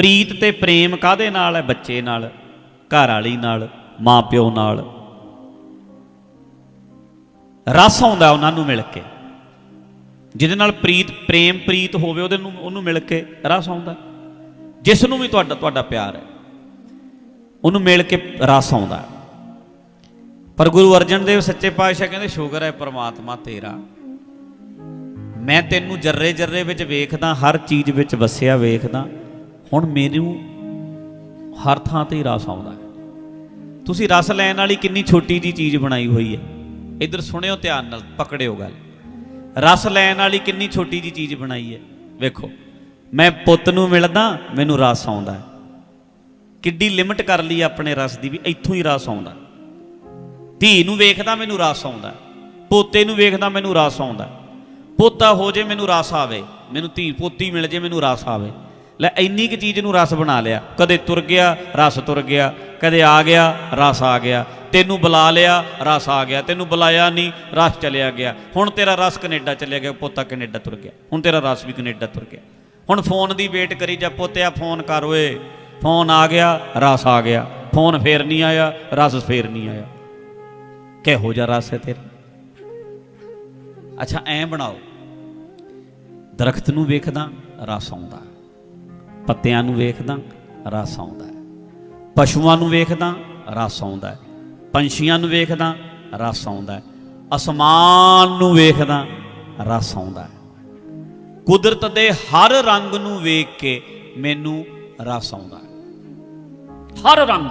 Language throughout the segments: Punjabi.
ਪ੍ਰੀਤ ਤੇ ਪ੍ਰੇਮ ਕਾਦੇ ਨਾਲ ਹੈ ਬੱਚੇ ਨਾਲ ਘਰ ਵਾਲੀ ਨਾਲ ਮਾਂ ਪਿਓ ਨਾਲ? ਰਸ ਆਉਂਦਾ ਉਹਨਾਂ ਨੂੰ ਮਿਲ ਕੇ। ਜਿਹਦੇ ਨਾਲ ਪ੍ਰੀਤ, ਪ੍ਰੇਮ ਪ੍ਰੀਤ ਹੋਵੇ, ਉਹਦੇ ਨੂੰ, ਉਹਨੂੰ ਮਿਲ ਕੇ ਰਸ ਆਉਂਦਾ। ਜਿਸ ਨੂੰ ਵੀ ਤੁਹਾਡਾ ਤੁਹਾਡਾ ਪਿਆਰ ਹੈ, ਉਹਨੂੰ ਮਿਲ ਕੇ ਰਸ ਆਉਂਦਾ। ਪਰ ਗੁਰੂ ਅਰਜਨ ਦੇਵ ਸੱਚੇ ਪਾਤਸ਼ਾਹ ਕਹਿੰਦੇ, ਸ਼ੁਕਰ ਹੈ ਪ੍ਰਮਾਤਮਾ ਤੇਰਾ। ਮੈਂ ਤੈਨੂੰ ਜਰਰੇ ਜਰਰੇ ਵਿੱਚ ਵੇਖਦਾ, ਹਰ ਚੀਜ਼ ਵਿੱਚ ਵਸਿਆ ਵੇਖਦਾ। ਹੁਣ ਮੈਨੂੰ ਹਰ ਥਾਂ ਤੇ ਰਸ ਆਉਂਦਾ ਹੈ। ਤੁਸੀਂ ਰਸ ਲੈਣ ਵਾਲੀ ਕਿੰਨੀ ਛੋਟੀ ਜੀ ਚੀਜ਼ ਬਣਾਈ ਹੋਈ ਹੈ। ਇੱਧਰ ਸੁਣਿਓ ਧਿਆਨ ਨਾਲ, ਪਕੜਿਓ ਗੱਲ। ਰਸ ਲੈਣ ਵਾਲੀ ਕਿੰਨੀ ਛੋਟੀ ਜੀ ਚੀਜ਼ ਬਣਾਈ ਹੈ। ਵੇਖੋ, ਮੈਂ ਪੁੱਤ ਨੂੰ ਮਿਲਦਾ, ਮੈਨੂੰ ਰਸ ਆਉਂਦਾ ਹੈ। ਕਿੱਡੀ ਲਿਮਟ ਕਰ ਲਈ ਆਪਣੇ ਰਸ ਦੀ ਵੀ, ਇੱਥੋਂ ਹੀ ਰਸ ਆਉਂਦਾ ਧੀ ਨੂੰ ਵੇਖਦਾ ਮੈਨੂੰ ਰਸ ਆਉਂਦਾ ਪੋਤੇ ਨੂੰ ਵੇਖਦਾ ਮੈਨੂੰ ਰਸ ਆਉਂਦਾ ਪੋਤਾ ਹੋ ਜੇ ਮੈਨੂੰ ਰਸ ਆਵੇ, ਮੈਨੂੰ ਧੀ, ਪੋਤੀ ਮਿਲ ਜੇ ਮੈਨੂੰ ਰਸ ਆਵੇ। ਲੈ ਇੰਨੀ ਕੁ ਚੀਜ਼ ਨੂੰ ਰਸ ਬਣਾ ਲਿਆ। ਕਦੇ ਤੁਰ ਗਿਆ, ਰਸ ਤੁਰ ਗਿਆ। ਕਦੇ ਆ ਗਿਆ, ਰਸ ਆ ਗਿਆ। ਤੈਨੂੰ ਬੁਲਾ ਲਿਆ, ਰਸ ਆ ਗਿਆ। ਤੈਨੂੰ ਬੁਲਾਇਆ ਨਹੀਂ, ਰਸ ਚਲਿਆ ਗਿਆ। ਹੁਣ ਤੇਰਾ ਰਸ ਕੈਨੇਡਾ ਚਲਿਆ ਗਿਆ, ਪੋਤਾ ਕੈਨੇਡਾ ਤੁਰ ਗਿਆ। ਹੁਣ ਤੇਰਾ ਰਸ ਵੀ ਕੈਨੇਡਾ ਤੁਰ ਗਿਆ। ਹੁਣ ਫੋਨ ਦੀ ਵੇਟ ਕਰੀ ਜਾ ਪੋਤਿਆ, ਫੋਨ ਕਰ ਓਏ। ਫੋਨ ਆ ਗਿਆ, ਰਸ ਆ ਗਿਆ। ਫੋਨ ਫੇਰ ਨਹੀਂ ਆਇਆ, ਰਸ ਫੇਰ ਨਹੀਂ ਆਇਆ। ਕਿਹੋ ਜਿਹਾ ਰਸ ਹੈ ਤੇਰਾ? ਅੱਛਾ, ਐਂ ਬਣਾਓ। ਦਰਖਤ ਨੂੰ ਵੇਖਦਾ, ਰਸ ਆਉਂਦਾ। ਪੱਤਿਆਂ ਨੂੰ ਵੇਖਦਾ, ਰਸ ਆਉਂਦਾ ਪਸ਼ੂਆਂ ਨੂੰ ਵੇਖਦਾ, ਰਸ ਆਉਂਦਾ ਪੰਛੀਆਂ ਨੂੰ ਵੇਖਦਾ, ਰਸ ਆਉਂਦਾ ਅਸਮਾਨ ਨੂੰ ਵੇਖਦਾ, ਰਸ ਆਉਂਦਾ ਕੁਦਰਤ ਦੇ ਹਰ ਰੰਗ ਨੂੰ ਵੇਖ ਕੇ ਮੈਨੂੰ ਰਸ ਆਉਂਦਾ ਹਰ ਰੰਗ।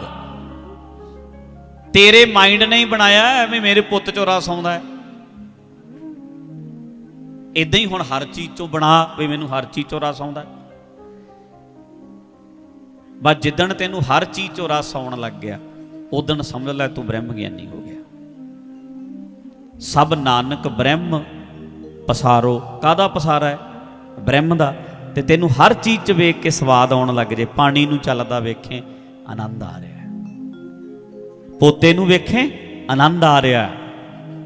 ਤੇਰੇ ਮਾਈਂਡ ਨੇ ਹੀ ਬਣਾਇਆ, ਐਵੇਂ ਮੇਰੇ ਪੁੱਤ ਚੋਂ ਰਸ ਆਉਂਦਾ ਹੈ। ਇਦਾਂ ਹੀ ਹੁਣ ਹਰ ਚੀਜ਼ ਚੋਂ ਬਣਾ, ਵੀ ਮੈਨੂੰ ਹਰ ਚੀਜ਼ ਚੋਂ ਰਸ ਆਉਂਦਾ ਹੈ। ਬਸ ਜਿੱਦਣ ਤੈਨੂੰ ਹਰ ਚੀਜ਼ ਚੋਂ ਰਸ ਆਉਣ ਲੱਗ ਗਿਆ ਉਦਣ ਸਮਝ ਲੈ ਤੂੰ ਬ੍ਰਹਮ ਗਿਆਨੀ ਹੋ ਗਿਆ। ਸਭ ਨਾਨਕ ਬ੍ਰਹਮ ਪਸਾਰੋ। ਕਾਦਾ ਪਸਾਰਾ ਹੈ? ਬ੍ਰਹਮ ਦਾ। ਤੇ ਤੈਨੂੰ ਹਰ ਚੀਜ਼ 'ਚ ਵੇਖ ਕੇ ਸਵਾਦ ਆਉਣ ਲੱਗ ਜੇ। ਪਾਣੀ ਨੂੰ ਚੱਲਦਾ ਵੇਖੇ, ਆਨੰਦ ਆ ਰਿਹਾ। ਪੋਤੇ ਨੂੰ ਵੇਖੇ, ਆਨੰਦ ਆ ਰਿਹਾ।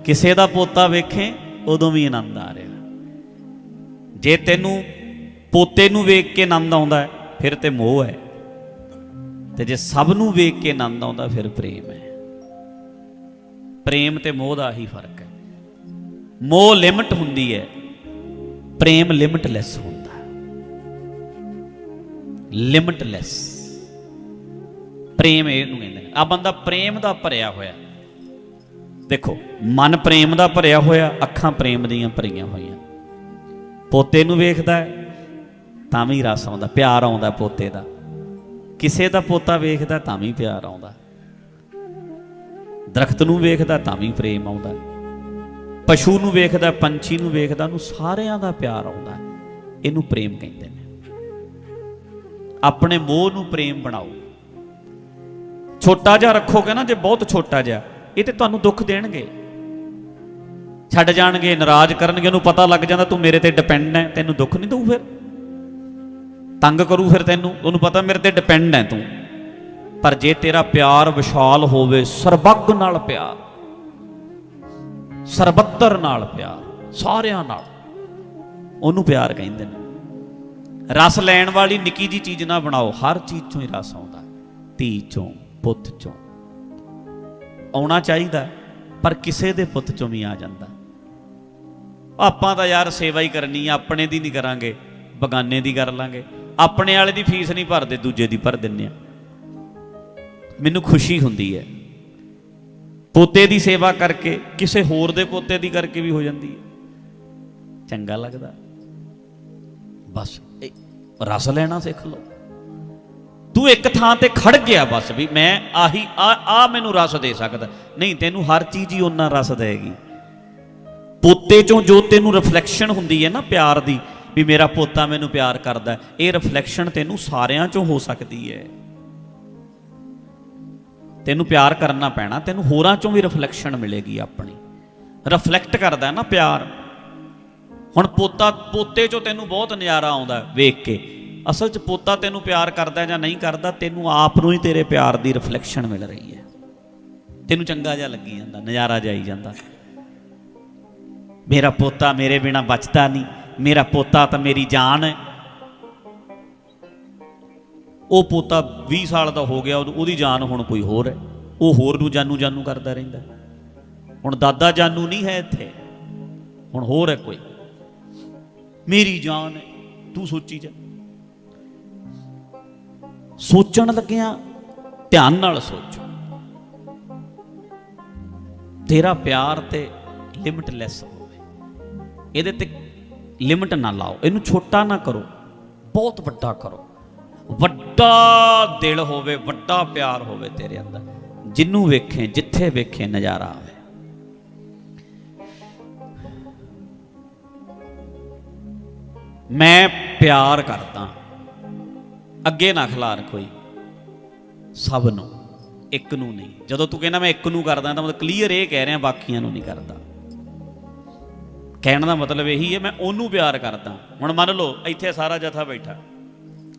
ਕਿਸੇ ਦਾ ਪੋਤਾ ਵੇਖੇ, ਉਦੋਂ ਵੀ ਆਨੰਦ ਆ ਰਿਹਾ। ਜੇ ਤੈਨੂੰ ਪੋਤੇ ਨੂੰ ਵੇਖ ਕੇ ਆਨੰਦ ਆਉਂਦਾ ਫਿਰ ਤੇ ਮੋਹ ਹੈ। ਤੇ ਜੇ ਸਭ ਨੂੰ ਵੇਖ ਕੇ ਆਨੰਦ ਆਉਂਦਾ, ਫਿਰ ਪ੍ਰੇਮ ਹੈ। ਪ੍ਰੇਮ ਤੇ ਮੋਹ ਦਾ ਹੀ ਫ਼ਰਕ ਹੈ। ਮੋਹ ਲਿਮਟ ਹੁੰਦੀ ਹੈ, ਪ੍ਰੇਮ ਲਿਮਟਲੈਸ ਹੁੰਦਾ ਹੈ। ਲਿਮਟਲੈਸ। ਪ੍ਰੇਮ ਇਹਨੂੰ ਕਹਿੰਦੇ ਨੇ। ਆ ਬੰਦਾ ਪ੍ਰੇਮ ਦਾ ਭਰਿਆ ਹੋਇਆ ਦੇਖੋ, ਮਨ ਪ੍ਰੇਮ ਦਾ ਭਰਿਆ ਹੋਇਆ, ਅੱਖਾਂ ਪ੍ਰੇਮ ਦੀਆਂ ਭਰੀਆਂ ਹੋਈਆਂ। ਪੋਤੇ ਨੂੰ ਵੇਖਦਾ ਹੈ, ਤਾਂ ਵੀ ਰਸ ਆਉਂਦਾ, ਪਿਆਰ ਆਉਂਦਾ ਪੋਤੇ ਦਾ। ਕਿਸੇ ਦਾ ਪੋਤਾ ਵੇਖਦਾ ਤਾਂ ਵੀ ਪਿਆਰ ਆਉਂਦਾ। ਦਰਖਤ ਨੂੰ ਵੇਖਦਾ ਤਾਂ ਵੀ ਪ੍ਰੇਮ ਆਉਂਦਾ। ਪਸ਼ੂ ਨੂੰ ਵੇਖਦਾ, ਪੰਛੀ ਨੂੰ ਵੇਖਦਾ, ਉਹਨੂੰ ਸਾਰਿਆਂ ਦਾ ਪਿਆਰ ਆਉਂਦਾ। ਇਹਨੂੰ ਪ੍ਰੇਮ ਕਹਿੰਦੇ ਨੇ। ਆਪਣੇ ਮੋਹ ਨੂੰ ਪ੍ਰੇਮ ਬਣਾਓ। ਛੋਟਾ ਜਿਹਾ ਰੱਖੋਗੇ ਨਾ, ਜੇ ਬਹੁਤ ਛੋਟਾ ਜਿਹਾ, ਇਹ ਤੇ ਤੁਹਾਨੂੰ ਦੁੱਖ ਦੇਣਗੇ। ਛੱਡ ਜਾਣਗੇ, ਨਾਰਾਜ਼ ਕਰਨਗੇ, ਉਹਨੂੰ ਪਤਾ ਲੱਗ ਜਾਂਦਾ, ਤੂੰ ਮੇਰੇ ਤੇ ਡਿਪੈਂਡ ਹੈ, ਤੈਨੂੰ ਦੁੱਖ ਨਹੀਂ ਦਊ ਫਿਰ। ਤੰਗ ਕਰੂ ਫਿਰ ਤੈਨੂੰ? ਉਹਨੂੰ ਪਤਾ ਮੇਰੇ ਤੇ ਡਿਪੈਂਡ ਹੈ ਤੂੰ। ਪਰ ਜੇ ਤੇਰਾ ਪਿਆਰ ਵਿਸ਼ਾਲ ਹੋਵੇ, ਸਰਬੱਗ ਨਾਲ ਪਿਆਰ, ਸਰਬੱਤਰ ਨਾਲ ਪਿਆਰ, ਸਾਰਿਆਂ ਨਾਲ, ਉਹਨੂੰ ਪਿਆਰ ਕਹਿੰਦੇ ਨੇ। ਰਸ ਲੈਣ ਵਾਲੀ ਨਿੱਕੀ ਜੀ ਚੀਜ਼ ਨਾ ਬਣਾਓ, ਹਰ ਚੀਜ਼ ਚੋਂ ਹੀ ਰਸ ਆਉਂਦਾ ਧੀ ਚੋਂ, ਪੁੱਤ ਚੋਂ। ਆਉਣਾ ਚਾਹੀਦਾ ਪਰ ਕਿਸੇ ਦੇ ਪੁੱਤ ਚੋਂ ਵੀ ਆ ਜਾਂਦਾ ਆਪਾਂ ਤਾਂ ਯਾਰ ਸੇਵਾ ਹੀ ਕਰਨੀ ਆ, ਆਪਣੇ ਦੀ ਨਹੀਂ ਕਰਾਂਗੇ, ਬਗਾਨੇ ਦੀ ਕਰ ਲਾਂਗੇ। ਆਪਣੇ ਵਾਲੇ ਦੀ ਫੀਸ ਨਹੀਂ ਭਰਦੇ, ਦੂਜੇ ਦੀ ਭਰ ਦਿੰਨੇ ਆ। ਮੈਨੂੰ ਖੁਸ਼ੀ ਹੁੰਦੀ ਹੈ। ਪੋਤੇ ਦੀ ਸੇਵਾ ਕਰਕੇ, ਕਿਸੇ ਹੋਰ ਦੇ ਪੋਤੇ ਦੀ ਕਰਕੇ ਵੀ ਹੋ ਜਾਂਦੀ ਹੈ। ਚੰਗਾ ਲੱਗਦਾ। ਬਸ ਰਸ ਲੈਣਾ ਸਿੱਖ ਲਓ। ਤੂੰ ਇੱਕ ਥਾਂ ਤੇ ਖੜ ਗਿਆ ਬਸ ਵੀ ਮੈਂ ਆਹੀ, ਆ ਆ ਮੈਨੂੰ ਰਸ ਦੇ ਸਕਦਾ। ਨਹੀਂ, ਤੈਨੂੰ ਹਰ ਚੀਜ਼ ਹੀ ਉਹਨਾਂ ਰਸ ਦੇਗੀ। ਪੋਤੇ ਚੋਂ ਜੋ ਤੈਨੂੰ ਰਿਫਲੈਕਸ਼ਨ ਹੁੰਦੀ ਹੈ ਨਾ ਪਿਆਰ ਦੀ ਵੀ ਮੇਰਾ ਪੋਤਾ ਮੈਨੂੰ ਪਿਆਰ ਕਰਦਾ ਇਹ ਰਿਫਲੈਕਸ਼ਨ ਤੈਨੂੰ ਸਾਰਿਆਂ ਚੋਂ ਹੋ ਸਕਦੀ ਹੈ। ਤੈਨੂੰ ਪਿਆਰ ਕਰਨਾ ਪੈਣਾ, ਤੈਨੂੰ ਹੋਰਾਂ ਚੋਂ ਵੀ ਰਿਫਲੈਕਸ਼ਨ ਮਿਲੇਗੀ ਆਪਣੀ। ਰਿਫਲੈਕਟ ਕਰਦਾ ਨਾ ਪਿਆਰ। ਹੁਣ ਪੋਤਾ, ਪੋਤੇ ਚੋਂ ਤੈਨੂੰ ਬਹੁਤ ਨਜ਼ਾਰਾ ਆਉਂਦਾ ਵੇਖ ਕੇ। ਅਸਲ 'ਚ ਪੋਤਾ ਤੈਨੂੰ ਪਿਆਰ ਕਰਦਾ ਜਾਂ ਨਹੀਂ ਕਰਦਾ, ਤੈਨੂੰ ਆਪ ਨੂੰ ਹੀ ਤੇਰੇ ਪਿਆਰ ਦੀ ਰਿਫਲੈਕਸ਼ਨ ਮਿਲ ਰਹੀ ਹੈ। ਤੈਨੂੰ ਚੰਗਾ ਜਿਹਾ ਲੱਗੀ ਜਾਂਦਾ, ਨਜ਼ਾਰਾ ਜਾਈ ਜਾਂਦਾ। ਮੇਰਾ ਪੋਤਾ ਮੇਰੇ ਬਿਨਾ ਬਚਦਾ ਨਹੀਂ। ਮੇਰਾ ਪੋਤਾ ਤਾਂ ਮੇਰੀ ਜਾਨ ਹੈ। ਉਹ ਪੋਤਾ 20 ਸਾਲ ਦਾ ਹੋ ਗਿਆ, ਉਹਦੀ ਜਾਨ ਹੁਣ ਕੋਈ ਹੋਰ ਹੈ। ਉਹ ਹੋਰ ਨੂੰ ਜਾਨੂ ਜਾਨੂ ਕਰਦਾ ਰਹਿੰਦਾ ਹੁਣ ਦਾਦਾ ਜਾਨੂ ਨਹੀਂ ਹੈ ਇੱਥੇ। ਹੁਣ ਹੋਰ ਹੈ ਕੋਈ। ਮੇਰੀ ਜਾਨ ਹੈ। ਤੂੰ ਸੋਚੀ ਜਾ। ਸੋਚਣ ਲੱਗਿਆ, ਧਿਆਨ ਨਾਲ ਸੋਚ। ਤੇਰਾ ਪਿਆਰ ਤੇ ਲਿਮਟਲੈਸ ਹੋਵੇ। ਇਹਦੇ ਤੇ ਲਿਮਟ ਨਾ ਲਾਓ। ਇਹਨੂੰ ਛੋਟਾ ਨਾ ਕਰੋ। ਬਹੁਤ ਵੱਡਾ ਕਰੋ। ਵੱਡਾ ਦਿਲ ਹੋਵੇ, ਵੱਡਾ ਪਿਆਰ ਹੋਵੇ ਤੇਰੇ ਅੰਦਰ। ਜਿੰਨੂੰ ਵੇਖੇ, ਜਿੱਥੇ ਵੇਖੇ ਨਜ਼ਾਰਾ ਆਵੇ। ਮੈਂ ਪਿਆਰ ਕਰਦਾ। ਅੱਗੇ ਨਾ ਖਿਲਾਰ ਕੋਈ। ਸਭ ਨੂੰ, ਇੱਕ ਨੂੰ ਨਹੀਂ। ਜਦੋਂ ਤੂੰ ਕਹਿੰਦਾ ਮੈਂ ਇੱਕ ਨੂੰ ਕਰਦਾ, ਤਾਂ ਮਤਲਬ ਕਲੀਅਰ ਇਹ ਕਹਿ ਰਿਹਾ, ਬਾਕੀਆਂ ਨੂੰ ਨਹੀਂ ਕਰਦਾ। ਕਹਿਣ ਦਾ ਮਤਲਬ ਇਹੀ ਹੈ, ਮੈਂ ਉਹਨੂੰ ਪਿਆਰ ਕਰਦਾ। ਹੁਣ ਮੰਨ ਲਓ, ਇੱਥੇ ਸਾਰਾ ਜਥਾ ਬੈਠਾ।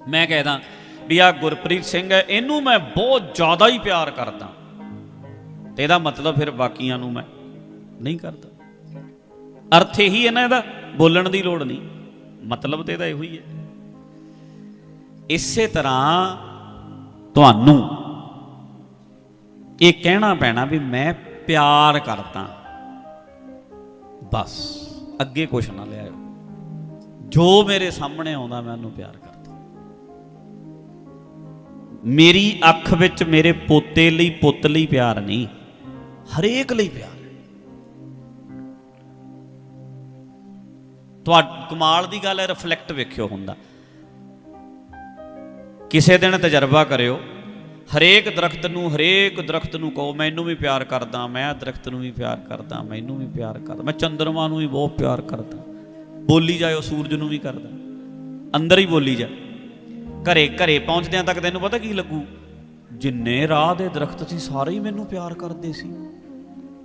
ਮੈਂ ਕਹਿਦਾ ਵੀ ਆ ਗੁਰਪ੍ਰੀਤ ਸਿੰਘ ਹੈ, ਇਹਨੂੰ ਮੈਂ ਬਹੁਤ ਜ਼ਿਆਦਾ ਹੀ ਪਿਆਰ ਕਰਦਾ। ਤੇ ਇਹਦਾ ਮਤਲਬ ਫਿਰ ਬਾਕੀਆਂ ਨੂੰ ਮੈਂ ਨਹੀਂ ਕਰਦਾ। ਅਰਥ ਇਹੀ ਹੈ ਨਾ ਇਹਦਾ, ਬੋਲਣ ਦੀ ਲੋੜ ਨਹੀਂ। ਮਤਲਬ ਤੇ ਇਹਦਾ ਇਹੋ ਹੀ ਹੈ। ਇਸੇ ਤਰ੍ਹਾਂ ਤੁਹਾਨੂੰ ਇਹ ਕਹਿਣਾ ਪੈਣਾ ਵੀ ਮੈਂ ਪਿਆਰ ਕਰਦਾ। ਬਸ। ਅੱਗੇ ਕੁਛ ਨਾ ਲਿਆਇਓ ਜੋ ਮੇਰੇ ਸਾਹਮਣੇ ਆਉਂਦਾ, ਮੈਂ ਉਹਨੂੰ ਪਿਆਰ ਕਰਦਾ। ਮੇਰੀ ਅੱਖ ਵਿੱਚ ਮੇਰੇ ਪੋਤੇ ਲਈ ਪੁੱਤ ਲਈ ਪਿਆਰ ਨਹੀਂ, ਹਰੇਕ ਲਈ ਪਿਆਰ ਹੈ। ਤੁਹਾ ਕਮਾਲ ਦੀ ਗੱਲ ਹੈ ਰਿਫਲੈਕਟ ਵੇਖਿਓ ਹੁੰਦਾ। ਕਿਸੇ ਦਿਨ ਤਜਰਬਾ ਕਰਿਓ ਹਰੇਕ ਦਰਖਤ ਨੂੰ, ਹਰੇਕ ਦਰਖਤ ਨੂੰ ਕਹੋ, ਮੈਨੂੰ ਵੀ ਪਿਆਰ ਕਰਦਾ, ਮੈਂ ਆਹ ਦਰਖਤ ਨੂੰ ਵੀ ਪਿਆਰ ਕਰਦਾ, ਮੈਨੂੰ ਵੀ ਪਿਆਰ ਕਰਦਾ, ਮੈਂ ਚੰਦਰਮਾ ਨੂੰ ਵੀ ਬਹੁਤ ਪਿਆਰ ਕਰਦਾ, ਬੋਲੀ ਜਾਇਓ, ਸੂਰਜ ਨੂੰ ਵੀ ਕਰਦਾ, ਅੰਦਰ ਹੀ ਬੋਲੀ ਜਾ, ਘਰੇ ਘਰੇ ਪਹੁੰਚਦਿਆਂ ਤੱਕ ਤੈਨੂੰ ਪਤਾ ਕੀ ਲੱਗੂ? ਜਿੰਨੇ ਰਾਹ ਦੇ ਦਰਖਤ ਸੀ, ਸਾਰੇ ਹੀ ਮੈਨੂੰ ਪਿਆਰ ਕਰਦੇ ਸੀ।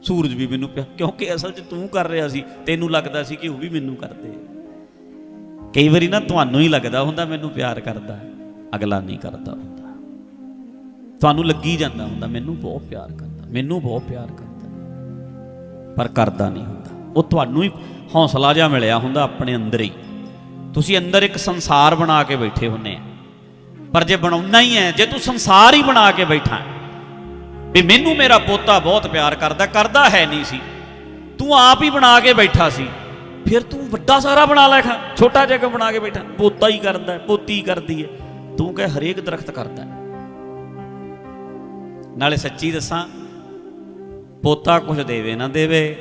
ਸੂਰਜ ਵੀ ਮੈਨੂੰ ਪਿਆਰ ਕਿਉਂਕਿ ਅਸਲ 'ਚ ਤੂੰ ਕਰ ਰਿਹਾ ਸੀ, ਤੈਨੂੰ ਲੱਗਦਾ ਸੀ ਕਿ ਉਹ ਵੀ ਮੈਨੂੰ ਕਰਦੇ। ਕਈ ਵਾਰੀ ਨਾ ਤੁਹਾਨੂੰ ਹੀ ਲੱਗਦਾ ਹੁੰਦਾ, ਮੈਨੂੰ ਪਿਆਰ ਕਰਦਾ, ਅਗਲਾ ਨਹੀਂ ਕਰਦਾ। ਤੁਹਾਨੂੰ ਲੱਗੀ ਜਾਂਦਾ ਹੁੰਦਾ, ਮੈਨੂੰ ਬਹੁਤ ਪਿਆਰ ਕਰਦਾ, ਮੈਨੂੰ ਬਹੁਤ ਪਿਆਰ ਕਰਦਾ। ਪਰ ਕਰਦਾ ਨਹੀਂ ਹੁੰਦਾ। ਉਹ ਤੁਹਾਨੂੰ ਹੀ ਹੌਸਲਾ ਜਿਹਾ ਮਿਲਿਆ ਹੁੰਦਾ ਆਪਣੇ ਅੰਦਰ ਹੀ। ਤੁਸੀਂ ਅੰਦਰ ਇੱਕ ਸੰਸਾਰ ਬਣਾ ਕੇ ਬੈਠੇ ਹੁੰਨੇ ਆ। ਪਰ ਜੇ ਬਣਾਉਣਾ ਹੀ ਹੈ, ਜੇ ਤੂੰ ਸੰਸਾਰ ਹੀ ਬਣਾ ਕੇ ਬੈਠਾ ਵੀ ਮੈਨੂੰ ਮੇਰਾ ਪੋਤਾ ਬਹੁਤ ਪਿਆਰ ਕਰਦਾ ਕਰਦਾ ਹੈ ਨਹੀਂ ਸੀ। ਤੂੰ ਆਪ ਹੀ ਬਣਾ ਕੇ ਬੈਠਾ ਸੀ। ਫਿਰ ਤੂੰ ਵੱਡਾ ਸਾਰਾ ਬਣਾ ਲੈ ਖਾ, ਛੋਟਾ ਜਿਹਾ ਕਿਉਂ ਬਣਾ ਕੇ ਬੈਠਾ? ਪੋਤਾ ਹੀ ਕਰਦਾ, ਪੋਤੀ ਕਰਦੀ ਹੈ। ਤੂੰ ਕਹੇ ਹਰੇਕ ਦਰਖਤ ਕਰਦਾ ਹੈ। ਨਾਲੇ ਸੱਚੀ ਦੱਸਾਂ, ਪੋਤਾ ਕੁਝ ਦੇਵੇ ਨਾ ਦੇਵੇ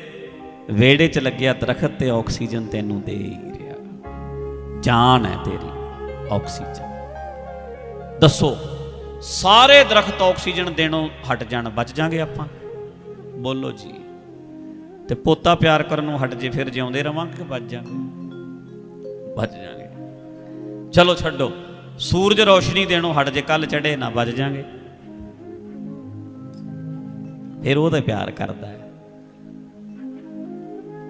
ਵੇੜੇ 'ਚ ਲੱਗਿਆ ਦਰਖਤ ਤੇ ਆਕਸੀਜਨ ਤੈਨੂੰ ਦੇ ਹੀ ਰਿਹਾ। ਜਾਨ ਹੈ ਤੇਰੀ ਆਕਸੀਜਨ। ਦੱਸੋ, ਸਾਰੇ ਦਰਖਤ ਆਕਸੀਜਨ ਦੇਣੋਂ ਹਟ ਜਾਣ, ਬਚ ਜਾਾਂਗੇ ਆਪਾਂ? ਬੋਲੋ ਜੀ। ਤੇ ਪੋਤਾ ਪਿਆਰ ਕਰਨ ਨੂੰ ਹਟ ਜੇ, ਫਿਰ ਜਿਉਂਦੇ ਰਵਾਂਗੇ ਕਿ ਬਚ ਜਾਾਂਗੇ? ਬਚ ਜਾਾਂਗੇ। ਚਲੋ ਛੱਡੋ, ਸੂਰਜ ਰੋਸ਼ਨੀ ਦੇਣੋਂ ਹਟ ਜੇ ਕੱਲ ਚੜੇ ਨਾ, ਬਚ ਜਾਾਂਗੇ। ਫਿਰ ਉਹ ਤਾਂ ਪਿਆਰ ਕਰਦਾ ਹੈ।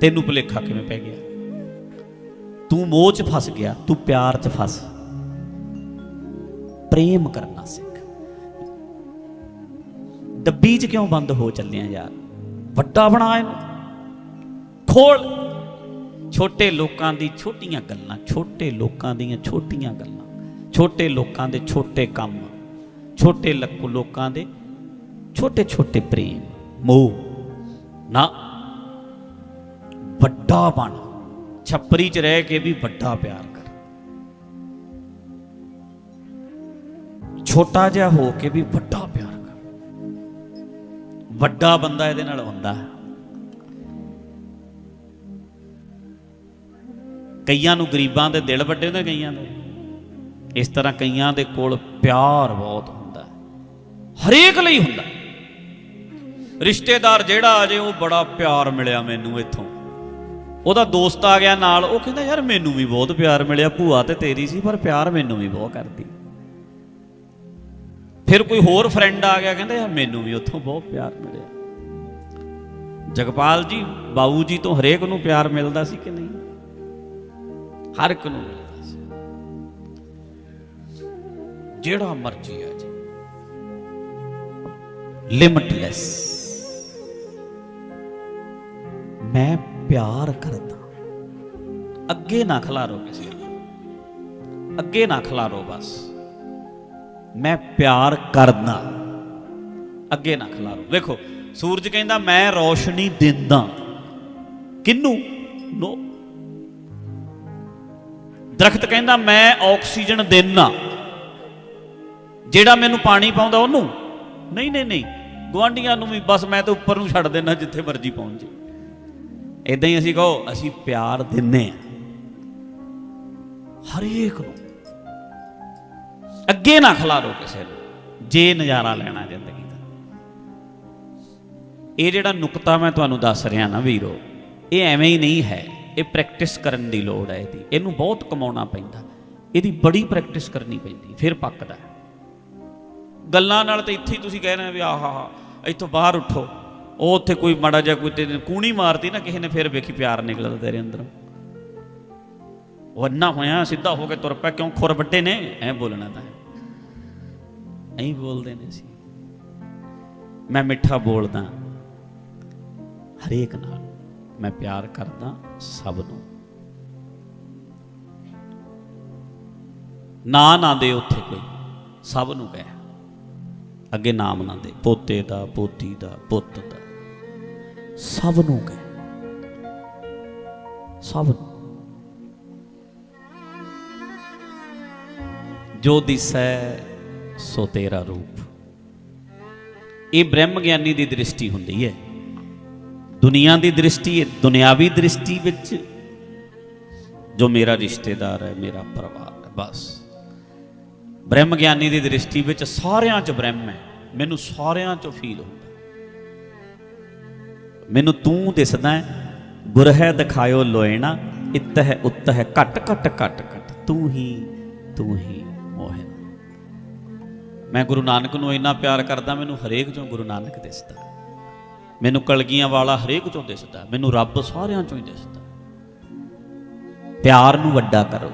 ਤੈਨੂੰ ਭੁਲੇਖਾ ਕਿਵੇਂ ਪੈ ਗਿਆ? ਤੂੰ ਮੋਹ 'ਚ ਫਸ ਗਿਆ, ਤੂੰ ਪਿਆਰ 'ਚ ਫਸ। ਪ੍ਰੇਮ ਕਰਨਾ ਸਿੱਖ। ਡੱਬੀ 'ਚ ਕਿਉਂ ਬੰਦ ਹੋ ਚੱਲਿਆ ਯਾਰ? ਵੱਡਾ ਬਣਾ ਇਹਨੂੰ। ਖੋਲ। ਛੋਟੇ ਲੋਕਾਂ ਦੀ ਛੋਟੀਆਂ ਗੱਲਾਂ, ਛੋਟੇ ਲੋਕਾਂ ਦੀਆਂ ਛੋਟੀਆਂ ਗੱਲਾਂ, ਛੋਟੇ ਲੋਕਾਂ ਦੇ ਛੋਟੇ ਕੰਮ, ਛੋਟੇ ਲੱਕੂ ਲੋਕਾਂ ਦੇ ਛੋਟੇ ਛੋਟੇ ਪ੍ਰੇਮ, ਮੋਹ, ਨਾ। ਵੱਡਾ ਬਣ, ਛੱਪਰੀ 'ਚ ਰਹਿ ਕੇ ਵੀ ਵੱਡਾ ਪਿਆਰ ਕਰ। ਛੋਟਾ ਜਿਹਾ ਹੋ ਕੇ ਵੀ ਵੱਡਾ ਪਿਆਰ ਕਰ। ਵੱਡਾ ਬੰਦਾ ਇਹਦੇ ਨਾਲ ਹੁੰਦਾ ਹੈ। ਕਈਆਂ ਨੂੰ ਗਰੀਬਾਂ ਦੇ ਦਿਲ ਵੱਡੇ ਨੇ ਕਈਆਂ ਦੇ। ਇਸ ਤਰ੍ਹਾਂ ਕਈਆਂ ਦੇ ਕੋਲ ਪਿਆਰ ਬਹੁਤ ਹੁੰਦਾ ਹੈ। ਹਰੇਕ ਲਈ ਹੁੰਦਾ ਰਿਸ਼ਤੇਦਾਰ ਜਿਹੜਾ ਆ ਜੇ ਉਹ ਬੜਾ ਪਿਆਰ ਮਿਲਿਆ ਮੈਨੂੰ ਇੱਥੋਂ। ਉਹਦਾ ਦੋਸਤ ਆ ਗਿਆ ਨਾਲ, ਉਹ ਕਹਿੰਦਾ, ਯਾਰ, ਮੈਨੂੰ ਵੀ ਬਹੁਤ ਪਿਆਰ ਮਿਲਿਆ, ਭੂਆ ਤੇ ਤੇਰੀ ਸੀ, ਪਰ ਪਿਆਰ ਮੈਨੂੰ ਵੀ ਬਹੁਤ ਕਰਦੀ। ਫਿਰ ਕੋਈ ਹੋਰ ਫਰੈਂਡ ਆ ਗਿਆ, ਕਹਿੰਦਾ, ਯਾਰ, ਮੈਨੂੰ ਵੀ ਉੱਥੋਂ ਬਹੁਤ ਪਿਆਰ ਮਿਲਿਆ। ਜਗਪਾਲ ਜੀ ਬਾਬੂ ਜੀ ਤੋਂ ਹਰੇਕ ਨੂੰ ਪਿਆਰ ਮਿਲਦਾ ਸੀ ਕਿ ਨਹੀਂ? ਹਰ ਇੱਕ ਨੂੰ ਮਿਲਦਾ ਸੀ। ਜਿਹੜਾ ਮਰਜ਼ੀ ਆ ਜੀ। ਲਿਮਟਲੈਸ ਮੈਂ ਪਿਆਰ ਕਰਦਾ। ਅੱਗੇ ਨਾ ਖਿਲਾਰੋ ਕਿਸੇ ਨੂੰ। ਅੱਗੇ ਨਾ ਖਿਲਾਰੋ ਬਸ। ਮੈਂ ਪਿਆਰ ਕਰਦਾ। ਅੱਗੇ ਨਾ ਖਲਾਰੋ। ਵੇਖੋ, ਸੂਰਜ ਕਹਿੰਦਾ, ਮੈਂ ਰੋਸ਼ਨੀ ਦਿੰਦਾ। ਕਿੰਨੂੰ? ਨੋ। ਦਰਖਤ ਕਹਿੰਦਾ, ਮੈਂ ਆਕਸੀਜਨ ਦਿੰਦਾ ਜਿਹੜਾ ਮੈਨੂੰ ਪਾਣੀ ਪਾਉਂਦਾ ਉਹਨੂੰ? ਨਹੀਂ ਨਹੀਂ ਨਹੀਂ। ਗਵਾਂਡੀਆਂ ਨੂੰ ਵੀ ਬਸ ਮੈਂ ਤਾਂ ਉੱਪਰ ਨੂੰ ਛੱਡ ਦੇਣਾ ਜਿੱਥੇ ਮਰਜ਼ੀ ਪਹੁੰਚ ਜੇ ਇਦਾਂ ਹੀ ਅਸੀਂ ਕਹੋ, ਅਸੀਂ ਪਿਆਰ ਦਿੰਨੇ ਆ ਹਰੇਕ ਨੂੰ। ਅੱਗੇ ਨਾ ਖਿਲਾਰੋ ਕਿਸੇ ਨੂੰ, ਜੇ ਨਜ਼ਾਰਾ ਲੈਣਾ ਜ਼ਿੰਦਗੀ ਦਾ। ਇਹ ਜਿਹੜਾ ਨੁਕਤਾ ਮੈਂ ਤੁਹਾਨੂੰ ਦੱਸ ਰਿਹਾ ਨਾ ਵੀਰੋ, ਇਹ ਐਵੇਂ ਹੀ ਨਹੀਂ ਹੈ। ਇਹ ਪ੍ਰੈਕਟਿਸ ਕਰਨ ਦੀ ਲੋੜ ਹੈ ਇਹਦੀ। ਇਹਨੂੰ ਬਹੁਤ ਕਮਾਉਣਾ ਪੈਂਦਾ। ਇਹਦੀ ਬੜੀ ਪ੍ਰੈਕਟਿਸ ਕਰਨੀ ਪੈਂਦੀ, ਫਿਰ ਪੱਕਦਾ। ਗੱਲਾਂ ਨਾਲ ਤਾਂ ਇੱਥੇ ਹੀ ਤੁਸੀਂ ਕਹਿ ਰਹੇ ਹੋ ਵੀ ਆਹਾ, ਇੱਥੋਂ ਬਾਹਰ ਉੱਠੋ। ਉਹ ਉੱਥੇ ਕੋਈ ਮਾੜਾ ਜਿਹਾ ਕੋਈ ਤੇਰੇ ਕੂਣੀ ਮਾਰਤੀ ਨਾ, ਕਿਸੇ ਨੇ ਫਿਰ ਵੇਖੀ ਪਿਆਰ ਨਿਕਲਦਾ ਤੇਰੇ ਅੰਦਰੋਂ। ਉਹ ਅੰਨਾ ਹੋਇਆ, ਸਿੱਧਾ ਹੋ ਕੇ ਤੁਰ ਪਿਆ, ਕਿਉਂ ਖੁਰ ਵੱਡੇ ਨੇ? ਐ ਬੋਲਣਾ ਤਾਂ ਐਂ ਬੋਲਦੇ ਨੇ ਸੀ ਮੈਂ ਮਿੱਠਾ ਬੋਲਦਾ, ਹਰੇਕ ਨਾਲ ਮੈਂ ਪਿਆਰ ਕਰਦਾ ਸਭ ਨੂੰ। ਨਾ ਨਾ ਦੇ ਉੱਥੇ ਕੋਈ, ਸਭ ਨੂੰ ਕਹਿ। ਅੱਗੇ ਨਾਮ ਨਾ ਦੇ, ਪੋਤੇ ਦਾ, ਪੋਤੀ ਦਾ, ਪੁੱਤ ਦਾ। ਸਭ ਨੂੰ ਕਹਿ। ਸਭ ਜੋ ਦਿਸੈ, ਸੋ ਤੇਰਾ ਰੂਪ। ਇਹ ਬ੍ਰਹਮ ਗਿਆਨੀ ਦੀ ਦ੍ਰਿਸ਼ਟੀ ਹੁੰਦੀ ਹੈ। ਦੁਨੀਆ ਦੀ ਦ੍ਰਿਸ਼ਟੀ ਦੁਨਿਆਵੀ ਦ੍ਰਿਸ਼ਟੀ ਵਿੱਚ ਜੋ ਮੇਰਾ ਰਿਸ਼ਤੇਦਾਰ ਹੈ, ਮੇਰਾ ਪਰਿਵਾਰ ਹੈ, ਬਸ। ਬ੍ਰਹਮ ਗਿਆਨੀ ਦੀ ਦ੍ਰਿਸ਼ਟੀ ਵਿੱਚ ਸਾਰਿਆਂ 'ਚ ਬ੍ਰਹਮ ਹੈ। ਮੈਨੂੰ ਸਾਰਿਆਂ 'ਚੋਂ ਫੀਲ ਹੁੰਦਾ ਮੈਨੂੰ ਤੂੰ ਦਿਸਦਾ ਹੈ ਗੁਰ ਹੈ ਦਿਖਾਇਓ ਲੋਇਣਾ ਇਤ ਹੈ ਉੱਤ ਹੈ ਘਟ ਘਟ ਘਟ ਘਟ। ਤੂੰ ਹੀ ਤੂੰ ਹੀ ਮੋਹਨ। ਮੈਂ ਗੁਰੂ ਨਾਨਕ ਨੂੰ ਇੰਨਾ ਪਿਆਰ ਕਰਦਾ, ਮੈਨੂੰ ਹਰੇਕ ਚੋਂ ਗੁਰੂ ਨਾਨਕ ਦਿਸਦਾ। ਮੈਨੂੰ ਕਲਗੀਆਂ ਵਾਲਾ ਹਰੇਕ ਚੋਂ ਦਿਸਦਾ, ਮੈਨੂੰ ਰੱਬ ਸਾਰਿਆਂ ਚੋਂ ਹੀ ਦਿਸਦਾ। ਪਿਆਰ ਨੂੰ ਵੱਡਾ ਕਰੋ,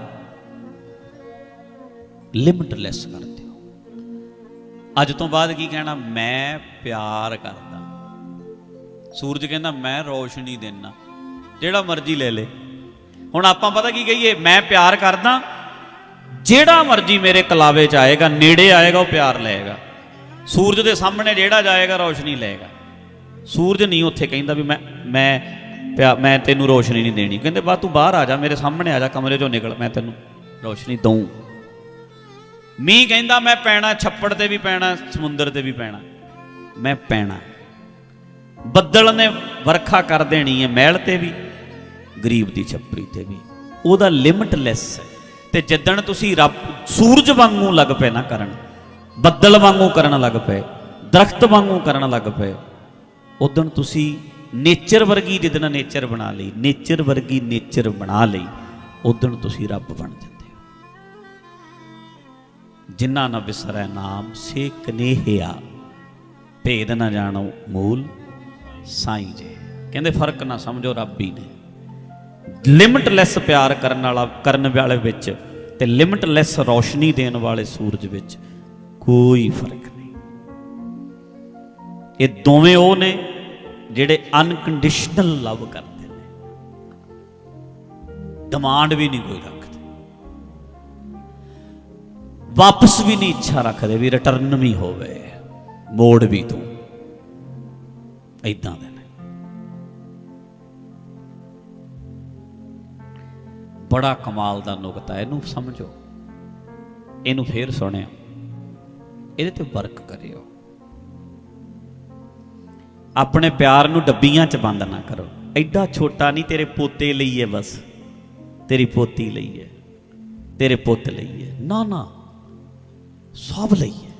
ਲਿਮਿਟਲੈਸ ਕਰ ਦਿਓ। ਅੱਜ ਤੋਂ ਬਾਅਦ ਕੀ ਕਹਿਣਾ? ਮੈਂ ਪਿਆਰ ਕਰਦਾ। ਸੂਰਜ ਕਹਿੰਦਾ, ਮੈਂ ਰੋਸ਼ਨੀ ਦੇਣਾ ਜਿਹੜਾ ਮਰਜ਼ੀ ਲੈ ਲੇ। ਹੁਣ ਆਪਾਂ ਪਤਾ ਕੀ ਕਹੀਏ? ਮੈਂ ਪਿਆਰ ਕਰਦਾ। ਜਿਹੜਾ ਮਰਜ਼ੀ ਮੇਰੇ ਕਲਾਵੇ ਚ ਆਏਗਾ, ਨੇੜੇ ਆਏਗਾ, ਉਹ ਪਿਆਰ ਲਏਗਾ। ਸੂਰਜ ਦੇ ਸਾਹਮਣੇ ਜਿਹੜਾ ਜਾਏਗਾ, ਰੋਸ਼ਨੀ ਲਏਗਾ। ਸੂਰਜ ਨਹੀਂ ਉੱਥੇ ਕਹਿੰਦਾ ਵੀ ਮੈਂ ਮੈਂ ਪਿਆ- ਮੈਂ ਤੈਨੂੰ ਰੋਸ਼ਨੀ ਨਹੀਂ ਦੇਣੀ। ਕਹਿੰਦੇ, ਬਾ, ਤੂੰ ਬਾਹਰ ਆ ਜਾ, ਮੇਰੇ ਸਾਹਮਣੇ ਆ ਜਾ, ਕਮਰੇ ਚੋਂ ਨਿਕਲ, ਮੈਂ ਤੈਨੂੰ ਰੋਸ਼ਨੀ ਦਊਂ। ਮੀਂਹ ਕਹਿੰਦਾ, ਮੈਂ ਪੈਣਾ, ਛੱਪੜ ਤੇ ਵੀ ਪੈਣਾ, ਸਮੁੰਦਰ ਤੇ ਵੀ ਪੈਣਾ। ਮੈਂ ਪੈਣਾ। ਬੱਦਲ ਨੇ ਵਰਖਾ ਕਰ ਦੇਣੀ ਹੈ ਮਹਿਲ ਤੇ ਵੀ, ਗਰੀਬ ਦੀ ਛੱਪਰੀ ਤੇ ਵੀ। ਉਹਦਾ ਲਿਮਿਟਲੈਸ ਹੈ। ਤੇ ਜਿੱਦਣ ਤੁਸੀਂ ਰੱਬ ਸੂਰਜ ਵਾਂਗੂ ਲੱਗ ਪਏ ਨਾ ਕਰਨ, ਬੱਦਲ ਵਾਂਗੂ ਕਰਨ ਲੱਗ ਪਏ, ਦਰਖਤ ਵਾਂਗੂ ਕਰਨ ਲੱਗ ਪਏ, ਉਦੋਂ ਤੁਸੀਂ ਨੇਚਰ ਵਰਗੀ ਜਿੱਦਣ ਨੇਚਰ ਬਣਾ ਲਈ ਨੇਚਰ ਵਰਗੀ ਨੇਚਰ ਬਣਾ ਲਈ, ਉਦੋਂ ਤੁਸੀਂ ਰੱਬ ਬਣ ਜਾਂਦੇ ਹੋ। ਜਿਨ੍ਹਾਂ ਨਾ ਵਿਸਰੈ ਨਾਮ ਸੇ ਕਨੇਹਿਆ ਭੇਦ ਨਾ ਜਾਣੋ ਮੂਲ। ਸਾਈਂ ਜੇ। ਕਹਿੰਦੇ ਫ਼ਰਕ ਨਾ ਸਮਝੋ ਰੱਬ ਹੀ ਨੇ। ਲਿਮਿਟਲੈਸ ਪਿਆਰ ਕਰਨ ਵਾਲਾ, ਕਰਨ ਵਾਲੇ ਵਿੱਚ ਤੇ ਲਿਮਿਟਲੈਸ ਰੋਸ਼ਨੀ ਦੇਣ ਵਾਲੇ ਸੂਰਜ ਵਿੱਚ ਕੋਈ ਫ਼ਰਕ ਨਹੀਂ। ਇਹ ਦੋਵੇਂ ਉਹ ਨੇ ਜਿਹੜੇ ਅਨਕੰਡੀਸ਼ਨਲ ਲਵ ਕਰਦੇ ਨੇ। ਡਿਮਾਂਡ ਵੀ ਨਹੀਂ ਕੋਈ ਰੱਖਦੇ। ਵਾਪਸ ਵੀ ਨਹੀਂ ਇੱਛਾ ਰੱਖਦੇ ਵੀ ਰਿਟਰਨ ਵੀ ਹੋਵੇ, ਮੋੜ ਵੀ ਤੂੰ ਇਦਾਂ ਦੇ ਨੇ। ਬੜਾ ਕਮਾਲ ਦਾ ਨੁਕਤਾ, ਇਹਨੂੰ ਸਮਝੋ। ਇਹਨੂੰ ਫੇਰ ਸੁਣਿਓ। ਇਹਦੇ ਤੇ ਵਰਕ ਕਰਿਓ। ਆਪਣੇ ਪਿਆਰ ਨੂੰ ਡੱਬੀਆਂ 'ਚ ਬੰਦ ਨਾ ਕਰੋ। ਐਡਾ ਛੋਟਾ ਨਹੀਂ, ਤੇਰੇ ਪੋਤੇ ਲਈ ਹੈ ਬਸ। ਤੇਰੀ ਪੋਤੀ ਲਈ ਹੈ। ਤੇਰੇ ਪੁੱਤ ਲਈ ਹੈ। ਨਾ ਨਾ। ਸਭ ਲਈ ਹੈ।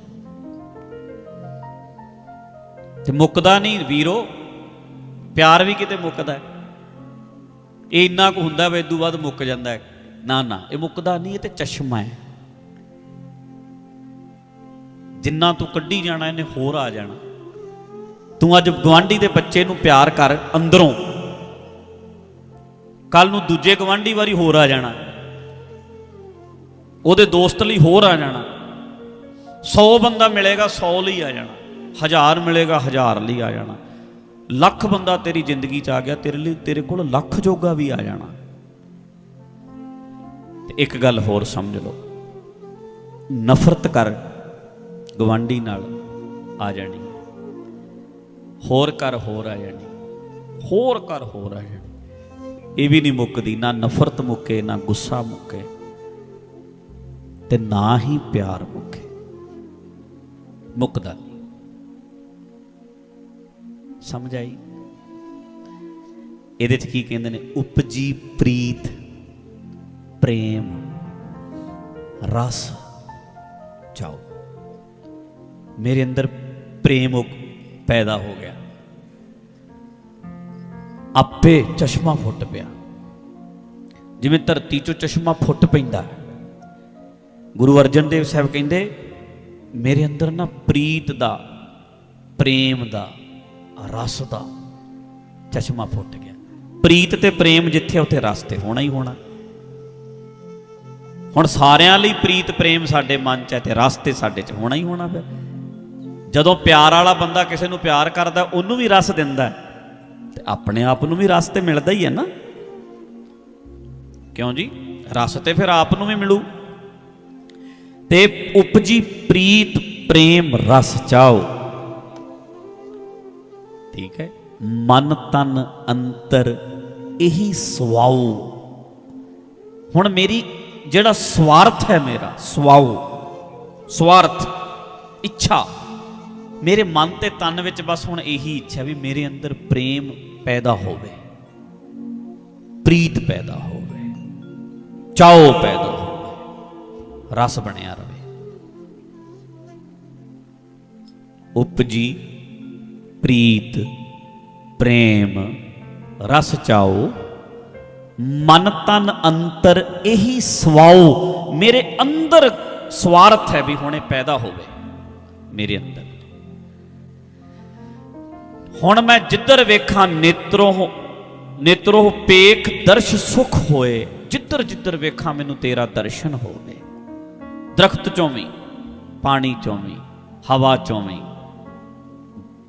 ਤੇ ਮੁੱਕਦਾ ਨਹੀਂ ਵੀਰੋ। ਪਿਆਰ ਵੀ ਕਿਤੇ ਮੁੱਕਦਾ ਇਹ ਇੰਨਾ ਕੁ ਹੁੰਦਾ ਵੇ ਇਦੋਂ ਬਾਅਦ ਮੁੱਕ ਜਾਂਦਾ ਨਾ ਨਾ, ਇਹ ਮੁੱਕਦਾ ਨਹੀਂ, ਇਹ ਤੇ ਚਸ਼ਮਾ ਹੈ। ਜਿੰਨਾ ਤੂੰ ਕੱਢੀ ਜਾਣਾ, ਇਹਨੇ ਹੋਰ ਆ ਜਾਣਾ। ਤੂੰ ਅੱਜ ਗਵਾਂਢੀ ਦੇ ਬੱਚੇ ਨੂੰ ਪਿਆਰ ਕਰ ਅੰਦਰੋਂ। ਕੱਲ ਨੂੰ ਦੂਜੇ ਗਵਾਂਢੀ ਵਾਰੀ ਹੋਰ ਆ ਜਾਣਾ। ਉਹਦੇ ਦੋਸਤ ਲਈ ਹੋਰ ਆ ਜਾਣਾ। 100 ਬੰਦਾ ਮਿਲੇਗਾ 100 ਲਈ ਆ ਜਾਣਾ। ਹਜ਼ਾਰ ਮਿਲੇਗਾ, ਹਜ਼ਾਰ ਲਈ ਆ ਜਾਣਾ। ਲੱਖ ਬੰਦਾ ਤੇਰੀ ਜ਼ਿੰਦਗੀ 'ਚ ਆ ਗਿਆ, ਤੇਰੇ ਲਈ, ਤੇਰੇ ਕੋਲ ਲੱਖ ਜੋਗਾ ਵੀ ਆ ਜਾਣਾ। ਤੇ ਇੱਕ ਗੱਲ ਹੋਰ ਸਮਝ ਲਓ। ਨਫ਼ਰਤ ਕਰ ਗਵਾਂਢੀ ਨਾਲ ਆ ਜਾਣੀ। ਹੋਰ ਕਰ, ਹੋਰ ਆ ਜਾਣੀ। ਹੋਰ ਕਰ, ਹੋਰ ਆ ਜਾਣੀ। ਇਹ ਵੀ ਨਹੀਂ ਮੁੱਕਦੀ, ਨਾ ਨਫ਼ਰਤ ਮੁੱਕੇ, ਨਾ ਗੁੱਸਾ ਮੁੱਕੇ ਤੇ ਨਾ ਹੀ ਪਿਆਰ ਮੁੱਕੇ। ਮੁੱਕਦਾ ਨਹੀਂ। ਸਮਝ ਆਈ ਇਹਦੇ ਚ ਕੀ ਕਹਿੰਦੇ ਨੇ? ਉਪਜੀ ਪ੍ਰੀਤ, ਪ੍ਰੇਮ, ਰਸ, ਚਾਓ। ਮੇਰੇ ਅੰਦਰ ਪ੍ਰੇਮ ਪੈਦਾ ਹੋ ਗਿਆ। ਆਪੇ ਚਸ਼ਮਾ ਫੁੱਟ ਪਿਆ। ਜਿਵੇਂ ਧਰਤੀ ਚੋਂ ਚਸ਼ਮਾ ਫੁੱਟ ਪੈਂਦਾ ਗੁਰੂ ਅਰਜਨ ਦੇਵ ਸਾਹਿਬ ਕਹਿੰਦੇ, ਮੇਰੇ ਅੰਦਰ ਨਾ ਪ੍ਰੀਤ ਦਾ, ਪ੍ਰੇਮ ਦਾ ਰਸ ਦਾ ਚਸ਼ਮਾ ਫੁੱਟ ਗਿਆ। ਪ੍ਰੀਤ ਤੇ ਪ੍ਰੇਮ ਜਿੱਥੇ ਉੱਥੇ ਰਸ ਤੇ ਹੋਣਾ ਹੀ ਹੋਣਾ। ਹੁਣ ਸਾਰਿਆਂ ਲਈ ਪ੍ਰੀਤ ਪ੍ਰੇਮ ਸਾਡੇ ਮਨ 'ਚ ਹੈ ਤੇ ਰਸ ਤੇ ਸਾਡੇ 'ਚ ਹੋਣਾ ਹੀ ਹੋਣਾ ਫਿਰ। ਜਦੋਂ ਪਿਆਰ ਵਾਲਾ ਬੰਦਾ ਕਿਸੇ ਨੂੰ ਪਿਆਰ ਕਰਦਾ ਉਹਨੂੰ ਵੀ ਰਸ ਦਿੰਦਾ ਹੈ, ਤੇ ਆਪਣੇ ਆਪ ਨੂੰ ਵੀ ਰਸ ਤੇ ਮਿਲਦਾ ਹੀ ਹੈ ਨਾ। ਕਿਉਂ ਜੀ? ਰਸ ਤੇ ਫਿਰ ਆਪ ਨੂੰ ਵੀ ਮਿਲੂ। ਤੇ ਉਪਜੀ ਪ੍ਰੀਤ ਪ੍ਰੇਮ ਰਸ ਚਾਓ। ਠੀਕ ਹੈ। ਮਨ ਤਨ ਅੰਤਰ ਇਹੀ ਸਵਾਉ। ਹੁਣ ਮੇਰੀ ਜਿਹੜਾ ਸਵਾਰਥ ਹੈ ਮੇਰਾ, ਸਵਾਉ। ਸਵਾਰਥ, ਇੱਛਾ। ਮੇਰੇ ਮਨ ਤੇ ਤਨ ਵਿੱਚ ਬਸ ਹੁਣ ਇਹੀ ਇੱਛਾ ਵੀ ਮੇਰੇ ਅੰਦਰ ਪ੍ਰੇਮ ਪੈਦਾ ਹੋਵੇ। ਪ੍ਰੀਤ ਪੈਦਾ ਹੋਵੇ। ਚਾਓ ਪੈਦਾ ਹੋਵੇ। ਰਸ ਬਣਿਆ ਰਵੇ ਉਪਜੀ ਪ੍ਰੀਤ, ਪ੍ਰੇਮ, ਰਸ ਚਾਓ। ਮਨ ਤਨ ਅੰਤਰ ਇਹੀ ਸਵਾਉ ਮੇਰੇ ਅੰਦਰ ਸਵਾਰਥ ਹੈ ਵੀ ਹੁਣੇ ਪੈਦਾ ਹੋਵੇ। ਮੇਰੇ ਅੰਦਰ। ਹੁਣ ਮੈਂ ਜਿੱਧਰ ਵੇਖਾਂ ਨੇਤਰੋਂ ਨੇਤਰੋਂ ਪੇਖ ਦਰਸ਼ ਸੁਖ ਹੋਏ। ਜਿੱਧਰ ਜਿੱਧਰ ਵੇਖਾਂ ਮੈਨੂੰ ਤੇਰਾ ਦਰਸ਼ਨ ਹੋਵੇ। ਦਰਖਤ ਚੋਂ ਵੀ ਪਾਣੀ ਚੋਂ ਵੀ ਹਵਾ ਚੋਂ ਵੀ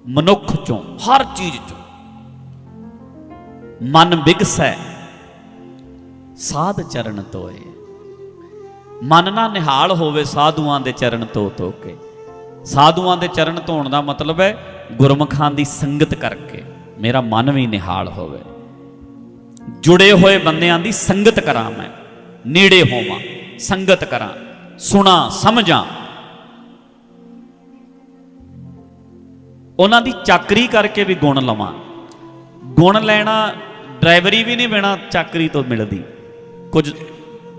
ਮਨੁੱਖ ਚੋਂ, ਹਰ ਚੀਜ਼ ਚੋਂ ਮਨ ਬਿਗਸੈ, ਸਾਧ ਚਰਨ ਤੋਏ। ਮਨ ਨਾ ਨਿਹਾਲ ਹੋਵੇ ਸਾਧੂਆਂ ਦੇ ਚਰਨ ਧੋ ਧੋ ਕੇ ਸਾਧੂਆਂ ਦੇ ਚਰਨ ਧੋਣ ਦਾ ਮਤਲਬ ਹੈ ਗੁਰਮਖਾਂ ਦੀ ਸੰਗਤ ਕਰਕੇ ਮੇਰਾ ਮਨ ਵੀ ਨਿਹਾਲ ਹੋਵੇ। ਜੁੜੇ ਹੋਏ ਬੰਦਿਆਂ ਦੀ ਸੰਗਤ ਕਰਾਂ ਮੈਂ, ਨੇੜੇ ਹੋਵਾਂ, ਸੰਗਤ ਕਰਾਂ, ਸੁਣਾ, ਸਮਝਾਂ। ਉਹਨਾਂ ਦੀ ਚਾਕਰੀ ਕਰਕੇ ਵੀ ਗੁਣ ਲਵਾਂ। ਗੁਣ ਲੈਣਾ ਡਰਾਈਵਰੀ ਵੀ ਨਹੀਂ ਬਿਨਾ ਚਾਕਰੀ ਤੋਂ ਮਿਲਦੀ। ਕੁਝ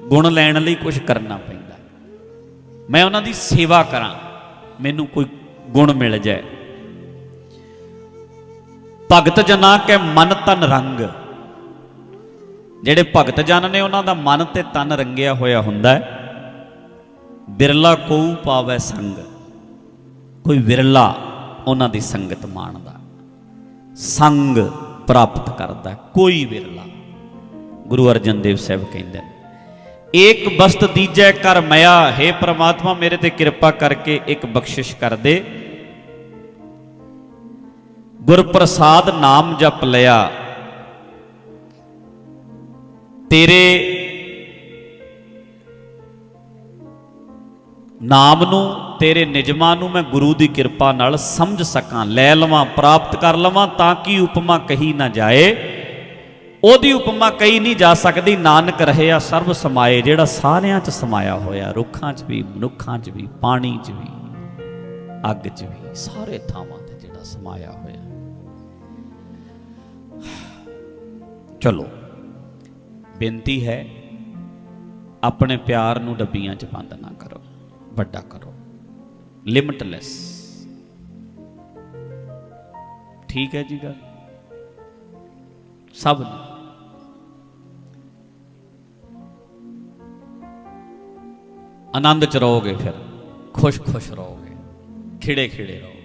ਗੁਣ ਲੈਣ ਲਈ ਕੁਝ ਕਰਨਾ ਪੈਂਦਾ। ਮੈਂ ਉਹਨਾਂ ਦੀ ਸੇਵਾ ਕਰਾਂ, ਮੈਨੂੰ ਕੋਈ ਗੁਣ ਮਿਲ ਜਾਏ। ਭਗਤ ਜਨਾਂ ਕੇ ਮਨ ਤਨ ਰੰਗ। ਜਿਹੜੇ ਭਗਤ ਜਨ ਨੇ ਉਹਨਾਂ ਦਾ ਮਨ ਤੇ ਤਨ ਰੰਗਿਆ ਹੋਇਆ ਹੁੰਦਾ ਹੈ, ਬਿਰਲਾ ਕੋਉ ਪਾਵੇ ਸੰਗ। ਕੋਈ ਵਿਰਲਾ ਉਹਨਾਂ ਦੀ ਸੰਗਤ ਮਾਣਦਾ ਸੰਗ ਪ੍ਰਾਪਤ ਕਰਦਾ ਕੋਈ ਵਿਰਲਾ। ਗੁਰੂ ਅਰਜਨ ਦੇਵ ਸਾਹਿਬ ਕਹਿੰਦੇ ਨੇ, ਏਕ ਬਸਤ ਦੀਜੈ ਕਰ ਮਇਆ, ਹੈ ਪ੍ਰਮਾਤਮਾ, ਮੇਰੇ ਤੇ ਕਿਰਪਾ ਕਰਕੇ ਇੱਕ ਬਖਸ਼ਿਸ਼ ਕਰ ਦੇ। ਗੁਰ ਪ੍ਰਸਾਦ ਨਾਮ ਜਪ ਲਿਆ। ਤੇਰੇ ਨਾਮ ਨੂੰ ਤੇਰੇ ਨਿਜਮਾਂ ਨੂੰ ਮੈਂ ਗੁਰੂ ਦੀ ਕਿਰਪਾ ਨਾਲ ਸਮਝ ਸਕਾਂ, ਲੈ ਲਵਾਂ, ਪ੍ਰਾਪਤ ਕਰ ਲਵਾਂ ਤਾਂ ਕਿ ਉਪਮਾ ਕਹੀ ਨਾ ਜਾਏ। ਉਹਦੀ ਉਪਮਾ ਕਹੀ ਨਹੀਂ ਜਾ ਸਕਦੀ, ਨਾਨਕ ਰਹਿਆ ਸਰਬ ਸਮਾਏ, ਜਿਹੜਾ ਸਾਰਿਆਂ 'ਚ ਸਮਾਇਆ ਹੋਇਆ, ਰੁੱਖਾਂ 'ਚ ਵੀ, ਮਨੁੱਖਾਂ 'ਚ ਵੀ, ਪਾਣੀ 'ਚ ਵੀ, ਅੱਗ 'ਚ ਵੀ, ਸਾਰੇ ਥਾਵਾਂ ਤੇ ਜਿਹੜਾ ਸਮਾਇਆ ਹੋਇਆ। ਚਲੋ, ਬੇਨਤੀ ਹੈ, ਆਪਣੇ ਪਿਆਰ ਨੂੰ ਡੱਬੀਆਂ 'ਚ ਬੰਦ ਨਾ ਕਰੋ, ਵੱਡਾ ਕਰੋ। ਲਿਮਟਲੈਸ ਠੀਕ ਹੈ ਜੀ ਗੱਲ? ਸਭ ਨੂੰ। ਆਨੰਦ ਚ ਰਹੋਗੇ ਫਿਰ। ਖੁਸ਼ ਖੁਸ਼ ਰਹੋਗੇ। ਖਿੜੇ ਖਿੜੇ ਰਹੋ